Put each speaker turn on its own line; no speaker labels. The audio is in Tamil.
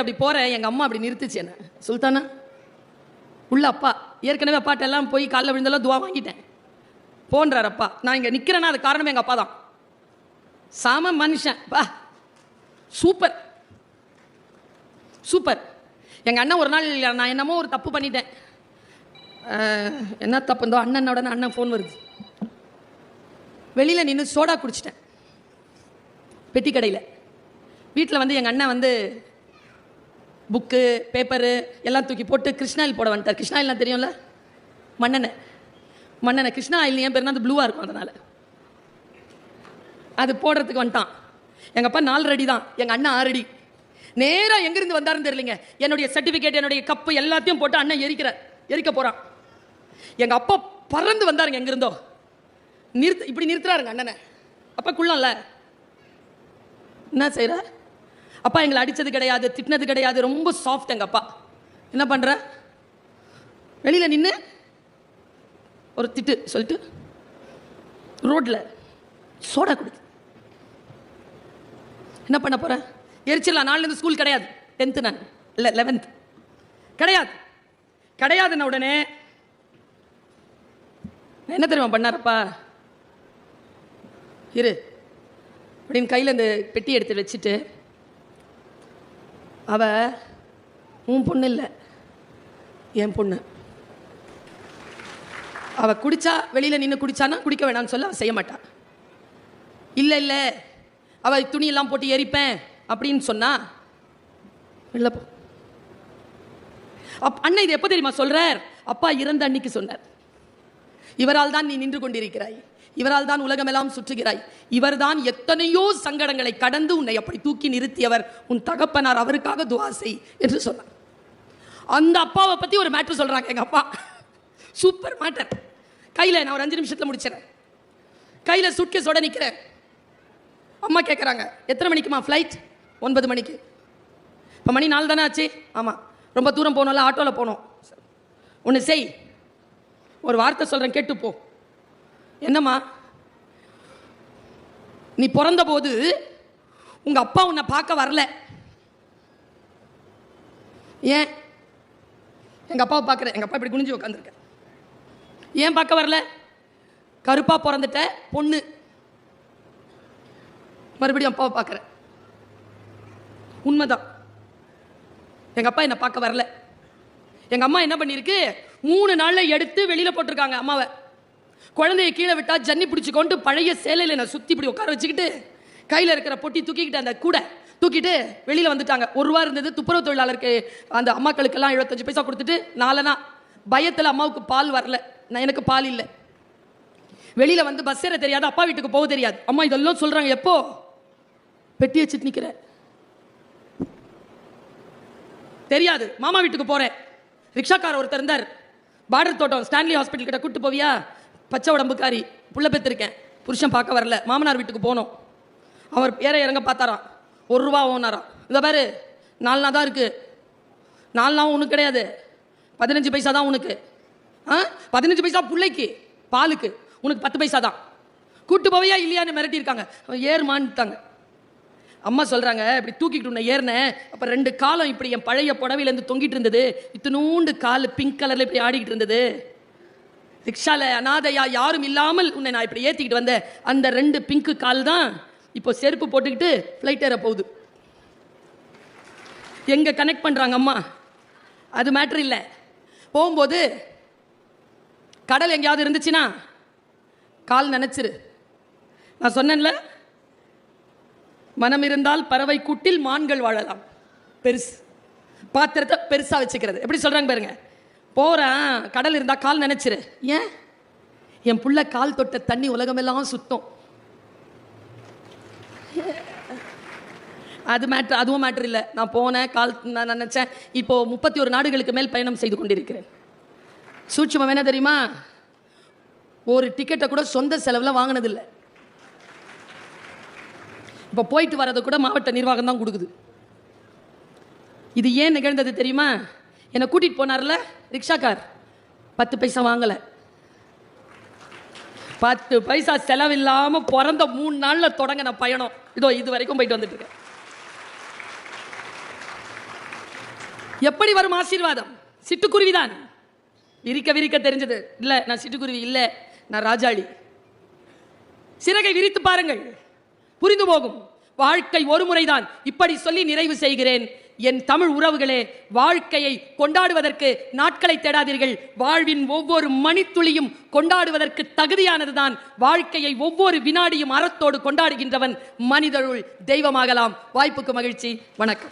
வச்சுட்டு அப்படி போறேன் எங்க அம்மா அப்படி நிறுத்துச்சு என்ன. சுல்தானா? உள்ள அப்பா. ஏற்கனவே அப்பாட்ட எல்லாம் போய் காலைல விழுந்தெல்லாம் துவா வாங்கிட்டேன். போன்றார் அப்பா. நான் இங்கே நிற்கிறேன்னா அது காரணம் எங்கள் அப்பா தான் சாம மனுஷன். பா. சூப்பர். சூப்பர். எங்கள் அண்ணன் ஒரு நாள் நான் என்னமோ ஒரு தப்பு பண்ணிட்டேன். என்ன தப்பு இருந்தோ அண்ணனோட அண்ணன் ஃபோன் வருது. வெளியில் நின்று சோடா குடிச்சிட்டேன். பெட்டி கடையில் வீட்டில் வந்து எங்கள் அண்ணன் வந்து புக்கு பேப்பரு எல்லாம் தூக்கி போட்டு கிருஷ்ணாயில் போட வந்துட்டார். கிருஷ்ணாயில்னா தெரியும்ல? மண்ணெண்ணெய் மண்ணெண்ணெய் கிருஷ்ணா ஆயில் என் பேர்னா அது ப்ளூவாக இருக்கும் அதனால். அது போடுறதுக்கு வந்துட்டான். எங்கள் அப்பா நாலு அடி தான். எங்கள் அண்ணன் ஆறு அடி. நேராக எங்கேருந்து வந்தாருன்னு தெரியலங்க. என்னுடைய சர்டிஃபிகேட் என்னுடைய கப்பு எல்லாத்தையும் போட்டு அண்ணன் எரிக்கிறார். எரிக்க போகிறான் எங்கள் அப்பா பறந்து வந்தாருங்க எங்கேருந்தோ. நிறுத்து இப்படி நிறுத்துறாருங்க அண்ணனை. அப்பா குள்ளம்ல. என்ன செய்கிறார் அப்பா எங்களை அடித்தது கிடையாது திட்டினது கிடையாது. ரொம்ப சாஃப்ட் எங்கப்பா என்ன பண்ணுற வெளியில் நின்று ஒரு திட்டு சொல்லிட்டு ரோட்டில் சோடா குடி. என்ன பண்ண போகிறேன் எரிச்சிடலாம். நாலுலேருந்து ஸ்கூல் கிடையாது. டென்த்து நான். இல்லை லெவன்த் கிடையாது. கிடையாதுன்ன உடனே என்ன தெரியுமா பண்ணாரப்பா? இரு. அப்படின்னு கையில் இந்த பெட்டி எடுத்து வச்சுட்டு அவ உன் பொண்ணு இல்லை. என் பொண்ணு. அவள் குடித்தா வெளியில் நின்று குடித்தானா குடிக்க வேணாம்னு சொல்ல செய்ய மாட்டாள் இல்லை இல்லை. அவள் துணியெல்லாம் போட்டு எரிப்பேன் அப்படின்னு சொன்னா வெளில போ. அப் அண்ணன் இது எப்போ தெரியுமா சொல்கிறார் அப்பா இறந்த அன்னைக்கு சொன்னார். இவரால் தான் நீ நின்று கொண்டிருக்கிறாய். இவரால் தான் உலகமெல்லாம் சுற்றுகிறாய். இவர்தான் எத்தனையோ சங்கடங்களை கடந்து உன்னை அப்படி தூக்கி நிறுத்தியவர். உன் தகப்பனார் அவருக்காக துவா செய் என்று சொன்னார். அந்த அப்பாவை பற்றி ஒரு மேட்ரு சொல்கிறாங்க எங்கள் அப்பா. சூப்பர் மேட்டர் கையில் நான் ஒரு அஞ்சு நிமிஷத்தில் முடிச்சிடறேன். கையில சுட்கேஸோட நிற்கிறேன் அம்மா கேட்குறாங்க எத்தனை மணிக்குமா ஃப்ளைட் ஒன்பது மணிக்கு. இப்போ மணி நாலு தானே ஆச்சு? ஆமாம் ரொம்ப தூரம் போகணும்ல ஆட்டோவில் போகணும். ஒன்று செய். ஒரு வார்த்தை சொல்கிறேன் கேட்டுப்போ. என்னம்மா? நீ பிறந்தபோது உங்கள் அப்பா உன்னை பார்க்க வரல. ஏன்? எங்கள் அப்பாவை பார்க்குறேன் எங்கள் அப்பா இப்படி குனிஞ்சு உட்காந்துருக்க ஏன் பார்க்க வரல? கருப்பாக பிறந்துட்ட பொண்ணு. மறுபடியும் அப்பாவை பார்க்குறேன் உண்மைதான். எங்கள் அப்பா என்னை பார்க்க வரல. எங்கள் அம்மா என்ன பண்ணியிருக்கு? மூணு நாளில் எடுத்து வெளியில் போட்டிருக்காங்க அம்மாவை. குழந்தைய கீழே விட்டா ஜன்னி பிடிச்சி கொண்டு பழைய சேலையில் நான் சுற்றி இப்படி உட்கார வச்சுக்கிட்டு கையில் இருக்கிற பொட்டி தூக்கிக்கிட்டு அந்த கூடை தூக்கிட்டு வெளியில் வந்துட்டாங்க. ஒரு ரூபா இருந்தது துப்புரவு தொழிலாளருக்கு அந்த அம்மாக்களுக்கெல்லாம் எழுபத்தஞ்சு பைசா கொடுத்துட்டு நாலனா பயத்தில் அம்மாவுக்கு பால் வரல. நான் எனக்கு பால் இல்லை. வெளியில் வந்து பஸ் ஏற தெரியாது அப்பா வீட்டுக்கு போக தெரியாது. அம்மா இதெல்லாம் சொல்கிறாங்க எப்போ? பெட்டி வச்சுட்டு நிற்கிறேன் தெரியாது மாமா வீட்டுக்கு போறேன். ரிக்ஷாக்கார ஒருத்தர் இருந்தார். பார்டர் தோட்டம் ஸ்டான்லி ஹாஸ்பிட்டல் கிட்ட கூப்பிட்டு போவியா? பச்சை உடம்புக்காரி புள்ள பெற்றிருக்கேன் புருஷன் பார்க்க வரல. மாமனார் வீட்டுக்கு போனோம். அவர் ஏற இறங்க பார்த்தாராம். ஒரு ரூபா ஓனாராம் இந்த பாரு நாலு நாள் தான் இருக்கு. நாலு நாள் உனக்கு கிடையாது. பதினஞ்சு பைசா தான் உனக்கு. ஆ? பதினஞ்சு பைசா பிள்ளைக்கு பாலுக்கு. உனக்கு பத்து பைசா தான். கூட்டு போவியா இல்லையான்னு மிரட்டியிருக்காங்க. அவன் ஏறுமான்ட்டாங்க. அம்மா சொல்கிறாங்க இப்படி தூக்கிட்டு உன்னை ஏறினேன். அப்போ ரெண்டு காலம் இப்படி என் பழைய புடவையிலேருந்து தொங்கிட்டு இருந்தது. இத்தினூண்டு கால் பிங்க் கலரில் இப்படி ஆடிக்கிட்டு இருந்தது. ரிக்ஷால அனாதையா யாரும் இல்லாமல் உன்னை நான் இப்படி ஏற்றிக்கிட்டு வந்தேன் அந்த ரெண்டு பிங்க்கு கால் தான் இப்போ செருப்பு போட்டுக்கிட்டு ஃப்ளைட் ஏற போகுது. எங்கே கனெக்ட் பண்ணுறாங்க அம்மா? அது மேட்ரு இல்லை. போகும்போது கடல் எங்கேயாவது இருந்துச்சுன்னா கால் நினச்சிரு. நான் சொன்னேன்ல மனம் இருந்தால் பறவை கூட்டில் மான்கள் வாழலாம். பெருசு. பாத்திரத்தை பெருசாக வச்சுக்கிறது. எப்படி சொல்கிறாங்க பாருங்கள் போகிறேன் கடல் இருந்தால் கால் நினச்சிரு. ஏன்? என் புள்ள கால் தொட்ட தண்ணி உலகமெல்லாம் சுத்தம். அது மேட்ரு அதுவும் மேட்ரு இல்லை. நான் போனேன் கால் நான் நினச்சேன். இப்போ முப்பத்தி ஒரு நாடுகளுக்கு மேல் பயணம் செய்து கொண்டிருக்கிறேன். சூட்சுமம் என்ன தெரியுமா? ஒரு டிக்கெட்டை கூட சொந்த செலவில் வாங்கினதில்லை. இப்போ போயிட்டு வரதை கூட மாவட்ட நிர்வாகம் தான் கொடுக்குது. இது ஏன் நிகழ்ந்தது தெரியுமா? என்னை கூட்டிகிட்டு போனார்ல ரிக்ஷாக்கார். பத்து பைசா வாங்கலை. பத்து பைசா செலவில்லாமல் பிறந்த மூணு நாளில் தொடங்கின பயணம். இதோ இது வரைக்கும் போயிட்டு வந்துட்டு இருக்கேன். எப்படி வரும் ஆசீர்வாதம்? சிட்டுக்குருவிதான் விரிக்க விரிக்க தெரிஞ்சது. இல்ல நான் சிட்டுக்குருவி இல்ல நான் ராஜாளி. சிறகை விரித்து பாருங்கள். புரிந்து போகும். வாழ்க்கை ஒரு முறைதான். இப்படி சொல்லி நிறைவு செய்கிறேன். என் தமிழ் உறவுகளே வாழ்க்கையை கொண்டாடுவதற்கு நாட்களை தேடாதீர்கள். வாழ்வின் ஒவ்வொரு மணித்துளியும் கொண்டாடுவதற்கு தகுதியானதுதான். வாழ்க்கையை ஒவ்வொரு வினாடியும் அறத்தோடு கொண்டாடுகின்றவன் மனிதருள் தெய்வமாகலாம். வாய்ப்புக்கு மகிழ்ச்சி. வணக்கம்.